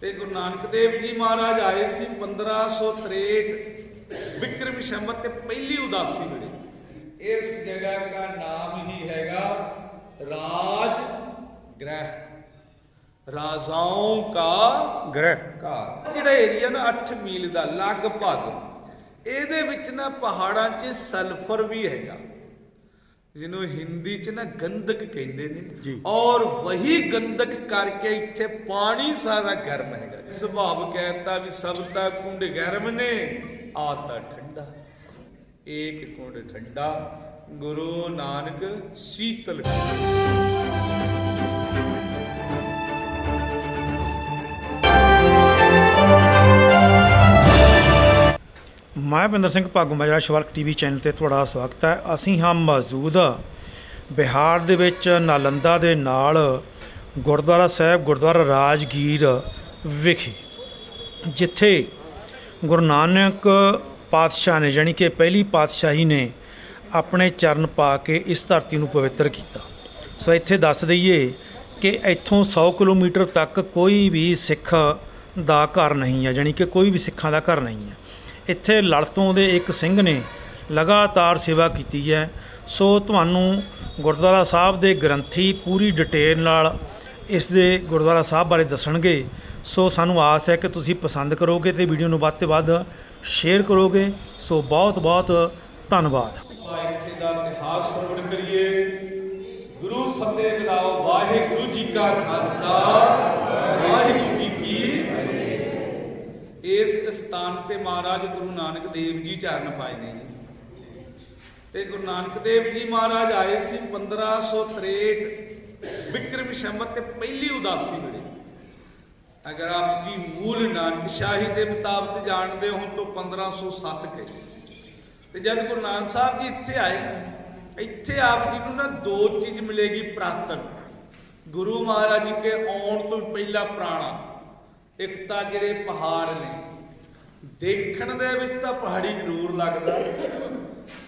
ਤੇ ਗੁਰੂ ਨਾਨਕ ਦੇਵ ਜੀ ਮਹਾਰਾਜ ਆਏ ਸੀ 1563 ਵਿਕਰਮ ਸੰਵਤ ਤੇ ਪਹਿਲੀ ਉਦਾਸੀ ਵੇਲੇ। ਇਸ ਜਗ੍ਹਾ ਦਾ ਨਾਮ ਹੀ ਹੈਗਾ ਰਾਜ ਗ੍ਰਹਿ। ਰਾਜਾओं का ਗ੍ਰਹਿ। ਘਰ। ਜਿਹੜਾ ਏਰੀਆ ਨਾ 8 ਮੀਲ ਦਾ ਲਗਭਗ। ਇਹਦੇ ਵਿੱਚ ਨਾ ਪਹਾੜਾਂ 'ਚ ਸਲਫਰ ਵੀ ਹੈਗਾ। ਜਿਹਨੂੰ ਹਿੰਦੀ 'ਚ ਨਾ ਗੰਧਕ ਕਹਿੰਦੇ ਨੇ। ਔਰ ਵਹੀ ਗੰਧਕ ਕਰਕੇ ਇੱਥੇ ਪਾਣੀ ਸਾਰਾ ਗਰਮ ਹੈਗਾ ਸੁਭਾਵ ਕਹਿਤਾ ਵੀ ਸਭ ਦਾ ਕੁੰਡ ਗਰਮ ਨੇ ਆਤਾ ਠੰਡਾ ਏਕ ਕੁੰਡ ਠੰਡਾ ਗੁਰੂ ਨਾਨਕ ਸੀਤਲ ਮੈਂ ਬਿੰਦਰ ਸਿੰਘ ਭਾਗੂ ਮਾਜਰਾ ਸ਼ਵਰਕ ਟੀਵੀ ਚੈਨਲ ਤੇ ਤੁਹਾਡਾ ਸਵਾਗਤ ਹੈ। ਅਸੀਂ ਹਾਂ ਮੌਜੂਦ ਬਿਹਾਰ ਦੇ ਵਿੱਚ ਨਾਲੰਦਾ ਦੇ ਨਾਲ ਗੁਰਦੁਆਰਾ ਸਾਹਿਬ, ਗੁਰਦੁਆਰਾ ਰਾਜਗੀਰ ਵਿਖੇ, ਜਿੱਥੇ ਗੁਰੂ ਨਾਨਕ ਪਾਤਸ਼ਾਹ ਨੇ ਜਾਣੀ ਕਿ ਪਹਿਲੀ ਪਾਤਸ਼ਾਹੀ ਨੇ ਆਪਣੇ ਚਰਨ ਪਾ ਕੇ ਇਸ ਧਰਤੀ ਨੂੰ ਪਵਿੱਤਰ ਕੀਤਾ। ਸੋ ਇੱਥੇ ਦੱਸ ਦਈਏ ਕਿ ਇੱਥੋਂ 100 ਕਿਲੋਮੀਟਰ ਤੱਕ ਕੋਈ ਵੀ ਸਿੱਖ ਦਾ ਘਰ ਨਹੀਂ ਹੈ ਜਾਣੀ ਕਿ ਕੋਈ ਵੀ ਸਿੱਖਾਂ ਦਾ ਘਰ ਨਹੀਂ ਹੈ। ਇੱਥੇ ਲੜਤੋਂ ਦੇ ਇੱਕ ਸਿੰਘ ਨੇ ਲਗਾਤਾਰ ਸੇਵਾ ਕੀਤੀ ਹੈ। ਸੋ ਤੁਹਾਨੂੰ ਗੁਰਦੁਆਰਾ ਸਾਹਿਬ ਦੇ ਗ੍ਰੰਥੀ ਪੂਰੀ ਡਿਟੇਲ ਨਾਲ ਇਸ ਦੇ ਗੁਰਦੁਆਰਾ ਸਾਹਿਬ ਬਾਰੇ ਦੱਸਣਗੇ। ਸੋ ਸਾਨੂੰ ਆਸ ਹੈ ਕਿ ਤੁਸੀਂ ਪਸੰਦ ਕਰੋਗੇ ਤੇ ਵੀਡੀਓ ਨੂੰ ਵੱਧ ਤੋਂ ਵੱਧ ਸ਼ੇਅਰ ਕਰੋਗੇ। ਸੋ ਬਹੁਤ ਬਹੁਤ ਧੰਨਵਾਦ। ਆਪਾਂ ਦਾ ਇਤਿਹਾਸ ਸਰਵਣ ਕਰੀਏ ਗੁਰੂ ਫਤਿਹ ਬੁਲਾਓ ਵਾਹਿਗੁਰੂ ਜੀ ਕਾ ਖਾਲਸਾ, ਵਾਹਿਗੁਰੂ ਸਥਾਨ ਤੇ ਮਹਾਰਾਜ ਗੁਰੂ ਨਾਨਕ ਦੇਵ ਜੀ ਚਰਨ ਪਾਏ ਨੇ ਜੀ। ਤੇ ਗੁਰੂ ਨਾਨਕ ਦੇਵ ਜੀ ਮਹਾਰਾਜ ਆਏ ਸੀ 1563 ਵਿਕਰਮ ਸੰਵਤ ਤੇ ਪਹਿਲੀ ਉਦਾਸੀ ਵੇਲੇ। ਅਗਰ ਆਪ ਜੀ ਮੂਲ ਨਾਨਕ ਸ਼ਾਹੀ ਦੇ ਮੁਤਾਬਕ ਜਾਣਦੇ ਹੋ ਤਾਂ 1507 ਕੇ। ਤੇ ਜਦ ਗੁਰੂ ਨਾਨਕ ਸਾਹਿਬ ਜੀ ਇੱਥੇ ਆਏ, ਇੱਥੇ ਆਪ ਜੀ ਨੂੰ ਨਾ ਦੋ ਚੀਜ਼ ਮਿਲੇਗੀ ਪ੍ਰਾਤਨ। ਗੁਰੂ ਮਹਾਰਾਜ ਜੀ ਕੇ ਆਉਣ ਤੋਂ ਪਹਿਲਾਂ ਪੁਰਾਣਾ। ਇੱਕ ਤਾਂ ਜਿਹੜੇ ਪਹਾੜ ਨੇ ਦੇਖਣ ਦੇ ਵਿੱਚ ਤਾਂ ਪਹਾੜੀ ਜ਼ਰੂਰ ਲੱਗਦਾ।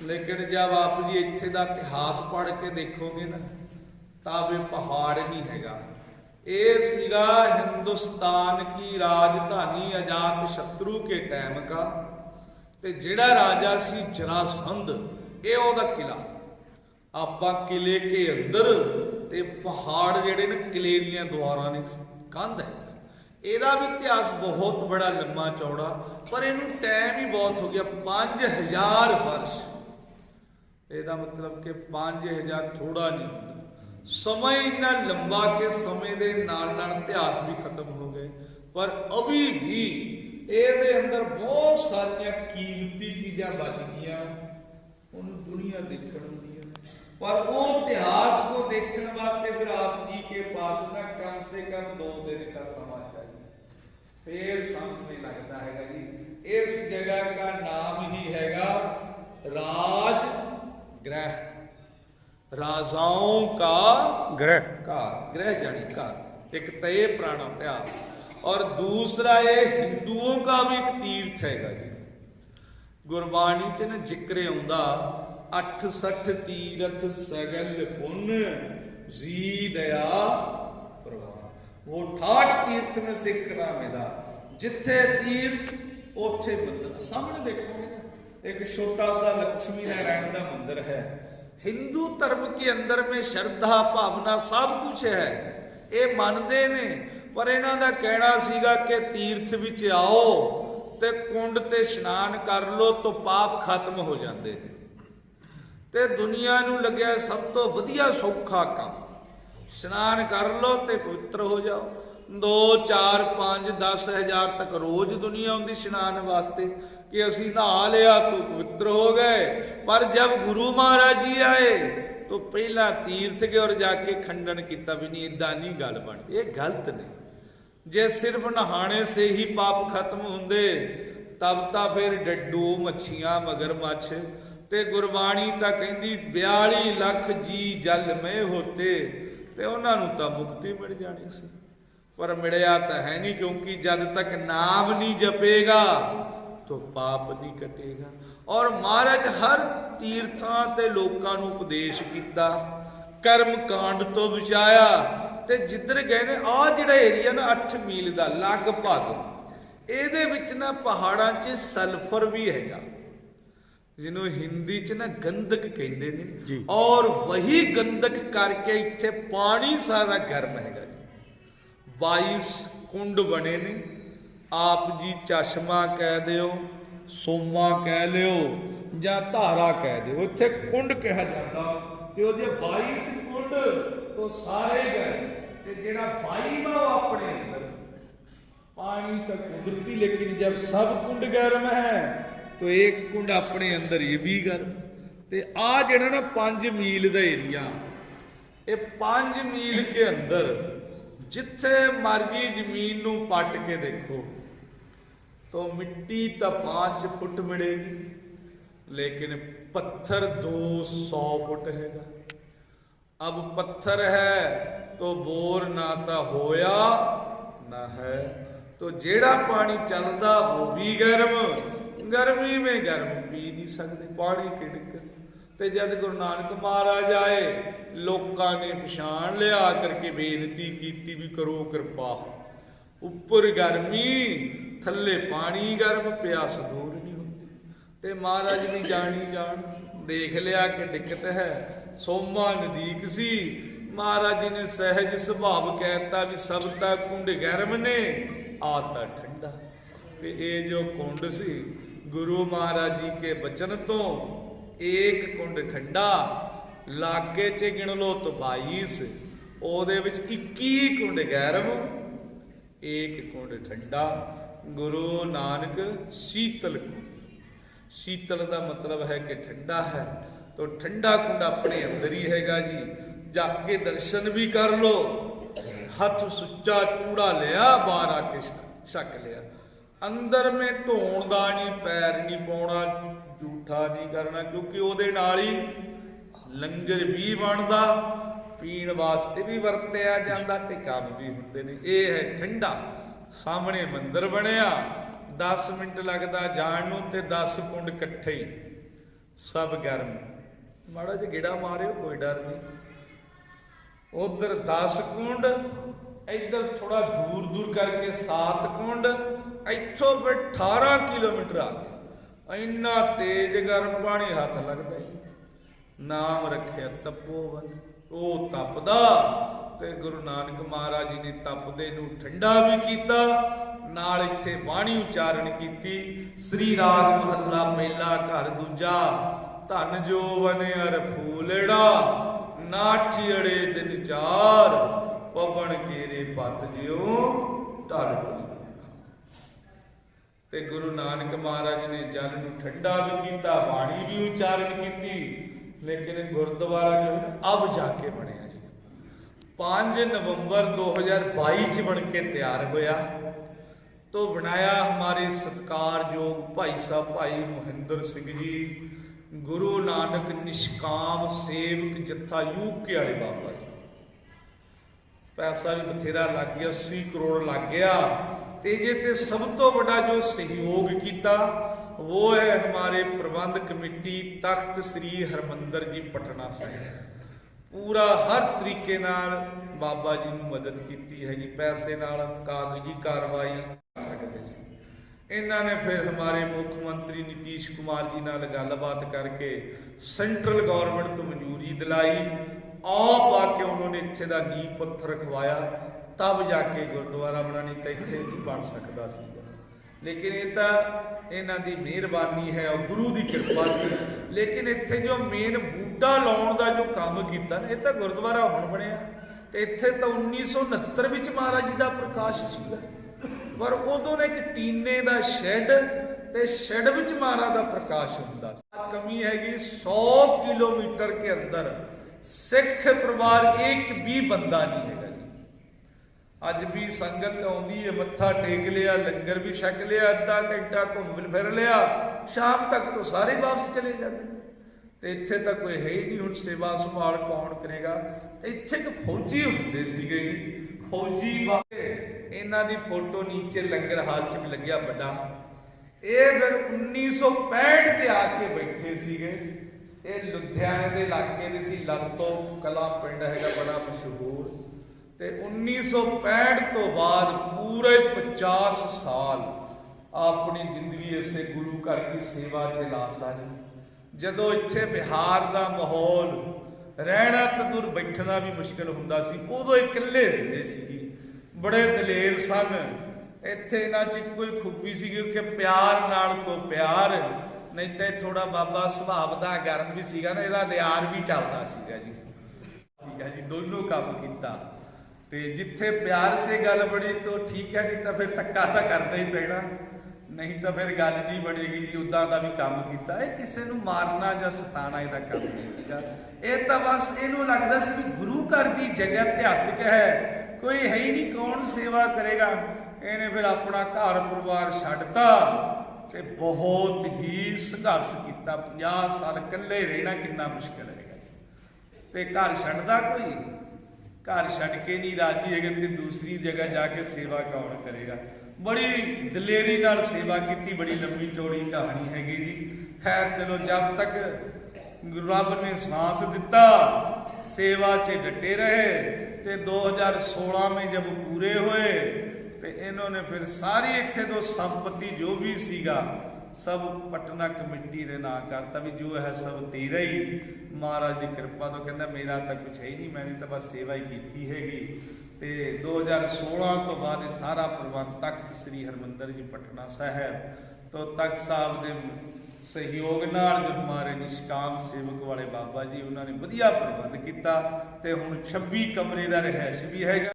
ਲੇਕਿਨ ਜਦ ਆਪ ਜੀ ਇੱਥੇ ਦਾ ਇਤਿਹਾਸ ਪੜ੍ਹ ਕੇ ਦੇਖੋਗੇ ਨਾ, ਤਾਂ ਵੀ ਪਹਾੜ ਨਹੀਂ ਹੈਗਾ। ਇਹ ਸੀਗਾ ਹਿੰਦੁਸਤਾਨ ਕੀ ਰਾਜਧਾਨੀ ਆਜ਼ਾਦ ਸ਼ਤਰੂ ਕੇ ਟਾਈਮ ਕਾ ਤੇ ਜਿਹੜਾ ਰਾਜਾ ਸੀ ਜਰਾਸੰਧ, ਇਹ ਉਹਦਾ ਕਿਲਾ ਆਪਾਂ ਕਿਲੇ ਕੇ ਅੰਦਰ ਤੇ ਪਹਾੜ ਜਿਹੜੇ ਨੇ ਕਿਲੇ ਦੀਆਂ ਦੁਆਰਾਂ ਨੇ, ਕੰਧ ਹੈ। ਇਹਦਾ ਵੀ ਇਤਿਹਾਸ ਬਹੁਤ ਬੜਾ ਲੰਮਾ ਚੌੜਾ, ਪਰ ਇਹਨੂੰ ਟਾਈਮ ਹੀ ਬਹੁਤ ਹੋ ਗਿਆ 5000 ਵਰਸ਼। ਇਹਦਾ ਮਤਲਬ ਕਿ 5000 ਥੋੜਾ ਨਹੀਂ ਹੁੰਦਾ। ਸਮਾਂ ਇੰਨਾ ਲੰਬਾ ਕਿ ਸਮੇਂ ਦੇ ਨਾਲ ਨਾਲ ਇਤਿਹਾਸ ਵੀ ਖਤਮ ਹੋ ਗਏ। ਪਰ ਅਭੀ ਵੀ ਇਹਦੇ ਅੰਦਰ ਬਹੁਤ ਸਾਰੀਆਂ ਕੀਮਤੀ ਚੀਜ਼ਾਂ ਬਚ ਗਈਆਂ। ਉਹਨੂੰ ਦੁਨੀਆ ਦੇਖਣ ਹੁੰਦੀ ਹੈ ਪਰ ਉਹ ਇਤਿਹਾਸ ਨੂੰ ਦੇਖਣ ਵਾਸਤੇ ਫਿਰ ਆਪ ਜੀ ਕੇ ਪਾਸ ਨਾ ਕਮ ਸੇ ਕਮ ਦਿਨ ਦਾ ਸਮਾਂ ਫੇਰ ਸਮਝ में लगता हैगा जी इस जगह का नाम ही हैगा राज ग्रह राजाओं का ਗ੍ਰਹਿ ਘਰ ਗ੍ਰਹਿ ਜਾਣੀ ਘਰ ਇੱਕ ਤਾਂ ਇਹ ਪੁਰਾਣਾ ਇਤਿਹਾਸ ਔਰ ਦੂਸਰਾ ਇਹ ਹਿੰਦੂਆਂ ਦਾ ਵੀ ਇੱਕ ਤੀਰਥ ਹੈਗਾ ਜੀ ਗੁਰਬਾਣੀ ਚ ਨਾ ਜ਼ਿਕਰ ਆਉਂਦਾ 68 ਤੀਰਥ ਸਗਲ ਪੁੰਨ ਜੀ ਦਇਆ ਪ੍ਰਵਾਹ ਉਹ ਠਾਠ ਤੀਰਥ ਮੇ ਸਿੱਖ ਰਾਮੇਦਾ ਜਿੱਥੇ ਤੀਰਥ, ਉੱਥੇ ਮੰਦਰ। ਸਾਹਮਣੇ ਦੇਖੋਗੇ ਇੱਕ ਛੋਟਾ ਸਾ ਲక్ష్ਮੀ ਨਾਰਾਇਣ ਦਾ ਮੰਦਿਰ ਹੈ। ਹਿੰਦੂ ਧਰਮ ਕੇ ਅੰਦਰ ਮੇ ਸ਼ਰਧਾ, ਭਾਵਨਾ ਸਭ ਕੁਝ ਹੈ। ਇਹ ਮੰਨਦੇ ਨੇ, ਪਰ ਇਹਨਾਂ ਦਾ ਕਹਿਣਾ ਸੀਗਾ ਕਿ ਤੀਰਥ ਵਿੱਚ ਆਓ ਤੇ ਕੁੰਡ ਤੇ ਇਸ਼ਨਾਨ ਕਰ ਲੋ ਤੋਂ ਪਾਪ ਖਤਮ ਹੋ ਜਾਂਦੇ ਨੇ। ਤੇ ਦੁਨੀਆ ਨੂੰ ਲੱਗਿਆ ਸਭ ਤੋਂ ਵਧੀਆ ਸੌਖਾ ਕੰਮ। ਇਸ਼ਨਾਨ ਕਰ ਲੋ ਤੇ ਪਵਿੱਤਰ ਹੋ ਜਾਓ। 2 4 5 10 ਹਜ਼ਾਰ ਤੱਕ ਰੋਜ਼ ਦੁਨੀਆ ਆਉਂਦੀ ਇਸ਼ਨਾਨ ਵਾਸਤੇ ਕਿ ਅਸੀਂ ਨਹਾ ਲਿਆ, ਤੂੰ ਪਵਿੱਤਰ ਹੋ ਗਏ। ਪਰ ਜਦ ਗੁਰੂ ਮਹਾਰਾਜ ਜੀ ਆਏ तो ਪਹਿਲਾ ਤੀਰਥ ਗਏ ਔਰ ਜਾ ਕੇ ਖੰਡਨ ਕੀਤਾ ਵੀ ਨਹੀਂ ਇਦਾਂ ਨਹੀਂ ਗੱਲ ਬਣ ਇਹ ਗਲਤ ਨੇ। ਜੇ ਸਿਰਫ ਨਹਾਣੇ ਸੇ ਹੀ ਪਾਪ ਖਤਮ ਹੁੰਦੇ, ਤਬ ਤਾਂ ਫਿਰ ਡੱਡੂ, ਮੱਛੀਆਂ ਮਗਰਮੱਛ ਤੇ ਗੁਰਬਾਣੀ ਤਾਂ ਕਹਿੰਦੀ 42 ਲੱਖ ਜੀ ਜਲ ਮੇ ਹੋਤੇ। ਤੇ ਉਹਨਾਂ ਨੂੰ ਤਾਂ ਮੁਕਤੀ ਮਿਲ ਜਾਣੀ ਸੀ। ਪਰ ਮਿਲਿਆ ਤਾਂ ਹੈ ਨਹੀਂ ਕਿਉਂਕਿ ਜਦ ਤੱਕ ਨਾਮ ਨਹੀਂ ਜਪੇਗਾ, ਤੋ ਪਾਪ ਨਹੀਂ ਕਟੇਗਾ। ਔਰ ਮਹਾਰਾਜ ਹਰ ਤੀਰਥਾਂ ਤੇ ਲੋਕਾਂ ਨੂੰ ਉਪਦੇਸ਼ ਕੀਤਾ, ਕਰਮ ਕਾਂਡ ਤੋਂ ਬਚਾਇਆ। ਤੇ ਜਿੱਧਰ ਗਏ ਨੇ ਆ ਜਿਹੜਾ ਏਰੀਆ ਨਾ 8 ਮੀਲ ਦਾ, ਲਗਭਗ, ਇਹਦੇ ਵਿੱਚ ਨਾ ਪਹਾੜਾਂ 'ਚ ਸਲਫਰ ਵੀ ਹੈਗਾ। ਜਿਹਨੂੰ ਹਿੰਦੀ ਚ ਨਾ ਗੰਧਕ ਕਹਿੰਦੇ ਨੇ ਔਰ ਵਹੀ ਗੰਧਕ ਕਰਕੇ ਇੱਥੇ ਪਾਣੀ ਸਾਰਾ ਗਰਮ ਹੈਗਾ ਜੀ। 22 ਕੁੰਡ ਬਣੇ ਨੇ ਆਪ ਜੀ ਚਸ਼ਮਾ ਕਹਿ ਦਿਓ ਸੋਮਾ ਕਹਿ ਲਿਓ ਜਾਂ ਧਾਰਾ ਕਹਿ ਦਿਓ ਇੱਥੇ ਕੁੰਡ ਕਿਹਾ ਜਾਂਦਾ ਤੇ ਉਹ ਜੇ 22 ਕੁੰਡ ਤੋਂ ਸਾਰੇ ਗਏ ਤੇ ਜਿਹੜਾ 22ਵਾਂ ਆਪਣੇ ਅੰਦਰ। ਪਾਣੀ ਤਾਂ ਕੁਦਰਤੀ ਲੇਕਿਨ ਜਦ ਸਭ ਕੁੰਡ ਗਰਮ ਹੈ है तो एक कुंड अपने अंदर ये भी गर्म ਤੇ ਆ ਜਿਹੜਾ ਨਾ 5 ਮੀਲ ਦਾ ਏਰੀਆ ਇਹ 5 ਮੀਲ ਦੇ ਅੰਦਰ ਜਿੱਥੇ ਮਰਜੀ ਜ਼ਮੀਨ ਨੂੰ ਪੱਟ ਕੇ ਦੇਖੋ तो मिट्टी तो 5 फुट मिलेगी लेकिन पत्थर 200 फुट हैगा अब पत्थर है तो बोर ना तो होया ना है तो जेड़ा पानी चलदा वो भी गर्म ਗਰਮੀ ਵਿੱਚ ਗਰਮ ਪੀ ਨਹੀਂ ਸਕਦੇ, ਪਾਣੀ ਕਿਣਕ ਤੇ ਜਦ ਗੁਰੂ ਨਾਨਕ ਮਹਾਰਾਜ ਆਏ, ਲੋਕਾਂ ਨੇ ਪਛਾਣ ਲਿਆ ਕਰਕੇ ਬੇਨਤੀ ਕੀਤੀ ਵੀ ਕਰੋ ਕਿਰਪਾ। ਉੱਪਰ ਗਰਮੀ, ਥੱਲੇ ਪਾਣੀ, ਗਰਮ ਪਿਆਸ ਦੂਰ ਨਹੀਂ ਹੁੰਦੀ। ਤੇ ਮਹਾਰਾਜ ਵੀ ਜਾਣੀ ਜਾਣ, ਦੇਖ ਲਿਆ ਕਿ ਦਿੱਕਤ ਹੈ। ਸੋਮਾ ਨਦੀਕ ਸੀ। ਮਹਾਰਾਜ ਜੀ ਨੇ ਸਹਿਜ ਸੁਭਾਵ ਕਹਿਤਾ ਵੀ ਸਭ ਦਾ ਕੁੰਡ ਗਰਮ ਨੇ ਆਤਾ ਠੰਡਾ। ਤੇ ਇਹ ਜੋ ਕੁੰਡ ਸੀ ਗੁਰੂ ਮਹਾਰਾਜ ਜੀ ਕੇ ਬਚਨ ਤੋਂ ਏਕ ਕੁੰਡ ਠੰਡਾ ਲਾਗੇ ਚ ਗਿਣ ਲੋ ਤਾਂ 22 ਉਹਦੇ ਵਿੱਚ 21 ਕੁੰਡ ਗਰਮ ਏਕ ਕੁੰਡ ਠੰਡਾ। ਗੁਰੂ ਨਾਨਕ ਸੀਤਲ ਕੁੰਡ। ਸ਼ੀਤਲ ਦਾ ਮਤਲਬ ਹੈ ਕਿ ਠੰਡਾ ਹੈ। ਤੋ ਠੰਡਾ ਕੁੰਡ ਆਪਣੇ ਅੰਦਰ ਹੀ ਹੈਗਾ ਜੀ। ਜਾ ਕੇ ਦਰਸ਼ਨ ਵੀ ਕਰ ਲੋ ਹੱਥ ਸੁੱਚਾ ਚੂੜਾ ਲਿਆ ਬਾਹਰ ਆ ਕੇ ਛਕ ਲਿਆ। ਅੰਦਰ ਮੇ ਧੋਣ ਦਾ ਨਹੀਂ, ਪੈਰ ਨਹੀਂ ਪਾਉਣਾ, ਝੂਠਾ ਨਹੀਂ ਕਰਨਾ, ਕਿਉਂਕਿ ਉਹਦੇ ਨਾਲ ਹੀ ਲੰਗਰ ਵੀ ਬਣਦਾ, ਪੀਣ ਵਾਸਤੇ ਵੀ ਵਰਤਿਆ ਜਾਂਦਾ ਤੇ ਕੰਮ ਵੀ ਹੁੰਦੇ ਨੇ। ਇਹ ਹੈ ਠੰਡਾ। ਸਾਹਮਣੇ ਮੰਦਿਰ ਬਣਿਆ। 10 ਮਿੰਟ ਲੱਗਦਾ ਜਾਣ ਨੂੰ ਤੇ 10 ਕੁੰਡ ਇਕੱਠੇ ਹੀ। ਸਭ ਗਰਮ। ਮਾੜਾ ਜਿਹਾ ਗੇੜਾ ਮਾਰਿਓ, ਕੋਈ ਡਰ ਨਹੀਂ। ਉਧਰ 10 ਕੁੰਡ, ਇੱਧਰ ਥੋੜਾ ਦੂਰ ਦੂਰ ਕਰਕੇ 7 ਕੁੰਡ ਇੱਥੋਂ ਫਿਰ 18 ਕਿਲੋਮੀਟਰ ਆ ਗਏ ਇੰਨਾ ਤੇਜ਼ ਗਰਮ ਪਾਣੀ ਹੱਥ ਲੱਗਦਾ ਹੀ ਨਾਮ ਰੱਖਿਆ ਤਪੋਵਨ ਉਹ ਤਪਦਾ ਤੇ ਗੁਰੂ ਨਾਨਕ ਮਹਾਰਾਜ ਜੀ ਨੇ ਤਪਦੇ ਨੂੰ ਠੰਡਾ ਵੀ ਕੀਤਾ, ਨਾਲ ਇੱਥੇ ਬਾਣੀ ਉਚਾਰਨ ਕੀਤੀ, ਸ੍ਰੀ ਰਾਗ ਮਹੱਲਾ ਪਹਿਲਾ ਘਰ ਦੂਜਾ, ਧਨ ਜੋਵਨ ਅਰ ਫੂਲੜਾ ਨਾਠੀੜੇ ਦਿਨ ਚਾਰ, ਪਵਨ ਕੇਰੇ ਪਤ ਜਿਉ ਢਲ ਤੇ ਗੁਰੂ ਨਾਨਕ ਮਹਾਰਾਜ ਨੇ ਜਲ ਨੂੰ ਠੰਡਾ ਵੀ ਕੀਤਾ, ਬਾਣੀ ਵੀ ਉਚਾਰਨ ਕੀਤੀ, ਲੇਕਿਨ ਗੁਰਦੁਆਰਾ ਜੋ ਹੈ ਨਾ, ਅਬ ਜਾ ਕੇ ਬਣਿਆ ਜੀ। 5 ਨਵੰਬਰ 2022 ਚ ਬਣ ਕੇ ਤਿਆਰ ਹੋਇਆ। ਤੋ ਬਣਾਇਆ ਹਮਾਰੇ ਸਤਕਾਰਯੋਗ ਭਾਈ ਸਾਹਿਬ, ਭਾਈ ਮਹਿੰਦਰ ਸਿੰਘ ਜੀ, ਗੁਰੂ ਨਾਨਕ ਨਿਸ਼ਕਾਮ ਸੇਵਕ ਜੱਥਾ ਯੂਕੇ ਵਾਲੇ ਬਾਬਾ ਜੀ। ਪੈਸਾ ਵੀ ਬਥੇਰਾ ਲੱਗ ਗਿਆ 80 ਕਰੋੜ ਲੱਗ ਗਿਆ। ਤੇ ਜੇ ਤੇ ਸਭ ਤੋਂ ਵੱਡਾ ਜੋ ਸਹਿਯੋਗ ਕੀਤਾ, ਉਹ ਹੈ ਹਮਾਰੇ ਪ੍ਰਬੰਧ ਕਮੇਟੀ ਤਖਤ ਸ੍ਰੀ ਹਰਮੰਦਰ ਜੀ ਪਟਨਾ ਸਾਹਿਬ। ਪੂਰਾ ਹਰ ਤਰੀਕੇ ਨਾਲ ਬਾਬਾ ਜੀ ਨੂੰ ਮਦਦ ਕੀਤੀ ਹੈਗੀ ਪੈਸੇ ਨਾਲ ਕਾਗਜ਼ੀ ਕਾਰਵਾਈ ਕਰ ਸਕਦੇ ਸੀ। ਇਹਨਾਂ ਨੇ ਫਿਰ ਹਮਾਰੇ ਮੁੱਖ ਮੰਤਰੀ ਨਿਤੀਸ਼ ਕੁਮਾਰ ਜੀ ਨਾਲ ਗੱਲਬਾਤ ਕਰਕੇ ਸੈਂਟਰਲ ਗਵਰਨਮੈਂਟ ਤੋਂ ਮਨਜ਼ੂਰੀ ਦਿਲਾਈ। ਆਪ ਆ ਕੇ ਉਹਨਾਂ ਨੇ ਇੱਥੇ ਦਾ ਨੀਂਹ ਪੱਥਰ ਰਖਵਾਇਆ ਤਬ ਜਾ ਕੇ ਗੁਰਦੁਆਰਾ ਬਣਾਣੀ ਤਾਂ ਇੱਥੇ ਨਹੀਂ ਬਣ ਸਕਦਾ ਸੀ। ਲੇਕਿਨ ਇਹ ਤਾਂ ਇਹਨਾਂ ਦੀ ਮਿਹਰਬਾਨੀ ਹੈ ਔਰ ਗੁਰੂ ਦੀ ਕਿਰਪਾ ਸੀ। ਲੇਕਿਨ ਇੱਥੇ ਜੋ ਮੇਨ ਬੂਟਾ ਲਾਉਣ ਦਾ ਜੋ ਕੰਮ ਕੀਤਾ ਨਾ, ਇਹ ਤਾਂ ਗੁਰਦੁਆਰਾ ਹੁਣ ਬਣਿਆ। ਤੇ ਇੱਥੇ ਤਾਂ 1969 ਵਿੱਚ ਮਹਾਰਾਜ ਜੀ ਦਾ ਪ੍ਰਕਾਸ਼ ਸੀਗਾ। ਪਰ ਉਦੋਂ ਨੇ ਇੱਕ ਟੀਨੇ ਦਾ ਸ਼ੈੱਡ ਤੇ ਸ਼ੈੱਡ ਵਿੱਚ ਮਹਾਰਾਜ ਦਾ ਪ੍ਰਕਾਸ਼ ਹੁੰਦਾ ਸੀ। ਕਮੀ ਹੈਗੀ 100 ਕਿਲੋਮੀਟਰ ਕੇ ਅੰਦਰ। ਸਿੱਖ ਪਰਿਵਾਰ ਇੱਕ ਵੀ ਬੰਦਾ ਨਹੀਂ ਹੈ ਅੱਜ ਵੀ ਸੰਗਤ ਆਉਂਦੀ ਹੈ ਮੱਥਾ ਟੇਕ ਲਿਆ, ਲੰਗਰ ਵੀ ਛਕ ਲਿਆ, ਅੱਧਾ ਘੰਟਾ ਘੁੰਮ ਫਿਰ ਲਿਆ। ਸ਼ਾਮ ਤੱਕ ਤਾਂ ਸਾਰੇ ਵਾਪਸ ਚਲੇ ਜਾਂਦੇ। ਤੇ ਇੱਥੇ ਤਾਂ ਕੋਈ ਹੈ ਹੀ ਨਹੀਂ, ਹੁਣ ਸੇਵਾ ਸੰਭਾਲ ਕੌਣ ਕਰੇਗਾ? ਤੇ ਇੱਥੇ ਇੱਕ ਫੌਜੀ ਹੁੰਦੇ ਸੀਗੇ ਜੀ। ਫੌਜੀ ਬਾਬੇ ਇਹਨਾਂ ਦੀ ਫੋਟੋ ਨੀਚੇ ਲੰਗਰ ਹਾਲ ਚ ਵੀ ਲੱਗਿਆ ਵੱਡਾ। ਇਹ ਫਿਰ 1965 ਤੇ ਆ ਕੇ ਬੈਠੇ ਸੀਗੇ। ਇਹ ਲੁਧਿਆਣੇ ਦੇ ਇਲਾਕੇ ਦੇ ਸੀ ਲਗਤੋ ਕਲਾ ਪਿੰਡ ਹੈਗਾ, ਬੜਾ ਮਸ਼ਹੂਰ। ਤੇ 1965 ਤੋਂ ਬਾਅਦ ਪੂਰੇ 50 ਸਾਲ ਆਪਣੀ ਜ਼ਿੰਦਗੀ ਇਸੇ ਗੁਰੂ ਘਰ ਦੀ ਸੇਵਾ 'ਚ ਲਾਤਾ ਜੀ। ਜਦੋਂ ਇੱਥੇ ਬਿਹਾਰ ਦਾ ਮਾਹੌਲ, ਰਹਿਣਾ ਤਦੁਰ ਬੈਠਣਾ ਵੀ ਮੁਸ਼ਕਲ ਹੁੰਦਾ ਸੀ, ਉਦੋਂ ਇਕੱਲੇ ਰਹਿੰਦੇ ਸੀ ਬੜੇ ਦਲੇਰ ਸਨ। ਇੱਥੇ ਇਹਨਾਂ 'ਚ ਕੋਈ ਖੂਬੀ ਸੀ ਕਿ ਪਿਆਰ ਨਾਲ ਤੋਂ ਪਿਆਰ, ਨਹੀਂ ਤੇ ਥੋੜਾ ਬਾਬਾ ਸੁਭਾਵ ਦਾ ਗਰਮ ਵੀ ਸੀਗਾ ਨਾ, ਇਹਦਾ ਦਿਆਰ ਵੀ ਚੱਲਦਾ ਸੀਗਾ ਜੀ। ਸੀਗਾ ਜੀ, ਦੋਨੋਂ ਕੰਮ ਕੀਤਾ। ਤੇ ਜਿੱਥੇ ਪਿਆਰ ਸੇ ਗੱਲ ਬਣੀ ਤਾਂ ਠੀਕ ਹੈ, ਨਹੀਂ ਤਾਂ ਫਿਰ ਧੱਕਾ ਤਾਂ ਕਰਨਾ ਹੀ ਪੈਣਾ। ਨਹੀਂ ਤਾਂ ਫਿਰ ਗੱਲ ਨਹੀਂ ਬਣੇਗੀ ਜੀ, ਉਦਾਂ ਦਾ ਵੀ ਕੰਮ ਕੀਤਾ। ਇਹ ਕਿਸੇ ਨੂੰ ਮਾਰਨਾ ਜਾਂ ਸਤਾਣਾ ਇਹਦਾ ਕੰਮ ਨਹੀਂ ਸੀਗਾ। ਇਹ ਤਾਂ ਬਸ ਇਹਨੂੰ ਲੱਗਦਾ ਸੀ ਕਿ ਗੁਰੂ ਘਰ ਦੀ ਜਗ੍ਹਾ ਇਤਿਹਾਸਿਕ ਹੈ। ਕੋਈ ਹੈ ਹੀ ਨਹੀਂ, ਕੌਣ ਸੇਵਾ ਕਰੇਗਾ? ਇਹਨੇ ਫਿਰ ਆਪਣਾ ਘਰ ਪਰਿਵਾਰ ਛੱਡਤਾ ਤੇ ਬਹੁਤ ਹੀ ਸੰਘਰਸ਼ ਕੀਤਾ। 50 ਸਾਲ ਇਕੱਲੇ ਰਹਿਣਾ ਕਿੰਨਾ ਮੁਸ਼ਕਲ ਹੈਗਾ। ਤੇ ਘਰ ਛੱਡਦਾ ਕੋਈ? ਘਰ ਛੱਡ ਕੇ ਨਹੀਂ ਰਾਜੀ ਹੈਗੇ ਤੇ ਦੂਸਰੀ ਜਗ੍ਹਾ ਜਾ ਕੇ ਸੇਵਾ ਕੌਣ ਕਰੇਗਾ ਬੜੀ ਦਲੇਰੀ ਨਾਲ ਸੇਵਾ ਕੀਤੀ ਬੜੀ ਲੰਬੀ ਚੌੜੀ ਕਹਾਣੀ ਹੈਗੀ ਜੀ ਖੈਰ ਚਲੋ ਜਦ ਤੱਕ ਗੁਰੂ ਰੱਬ ਨੇ ਸਾਹਸ ਦਿੱਤਾ ਸੇਵਾ 'ਚ ਡਟੇ ਰਹੇ ਤੇ 2016 में जब पूरे हुए ਤੇ ਇਹਨਾਂ ਨੇ ਫਿਰ ਸਾਰੀ ਇੱਥੇ ਤੋਂ ਸੰਪਤੀ ਜੋ ਵੀ ਸੀਗਾ ਸਭ ਪਟਨਾ ਕਮੇਟੀ ਦੇ ਨਾਂ ਕਰਤਾ ਵੀ ਜੋ ਹੈ ਸਭ ਤੇਰਾ ਹੀ, ਮਹਾਰਾਜ ਦੀ ਕਿਰਪਾ ਤੋਂ ਕਹਿੰਦਾ ਮੇਰਾ ਤਾਂ ਕੁਛ ਹੈ ਹੀ ਨਹੀਂ ਮੈਂ ਤਾਂ ਬਸ ਸੇਵਾ ਹੀ ਕੀਤੀ ਹੈਗੀ। ਤੇ 2016 ਤੋਂ ਬਾਅਦ ਇਹ ਸਾਰਾ ਪ੍ਰਬੰਧ ਤਖਤ ਸ੍ਰੀ ਹਰਮੰਦਰ ਜੀ ਪਟਨਾ ਸਾਹਿਬ ਤੋਂ ਤਖਤ ਸਾਹਿਬ ਦੇ ਸਹਿਯੋਗ ਨਾਲ ਜੋ ਮਾਰੇ ਨਿਸ਼ਕਾਮ ਸੇਵਕ ਵਾਲੇ ਬਾਬਾ ਜੀ, ਉਹਨਾਂ ਨੇ ਵਧੀਆ ਪ੍ਰਬੰਧ ਕੀਤਾ ਤੇ ਹੁਣ 26 ਕਮਰੇ ਦਾ ਰਹਿਸ਼ ਵੀ ਹੈਗਾ।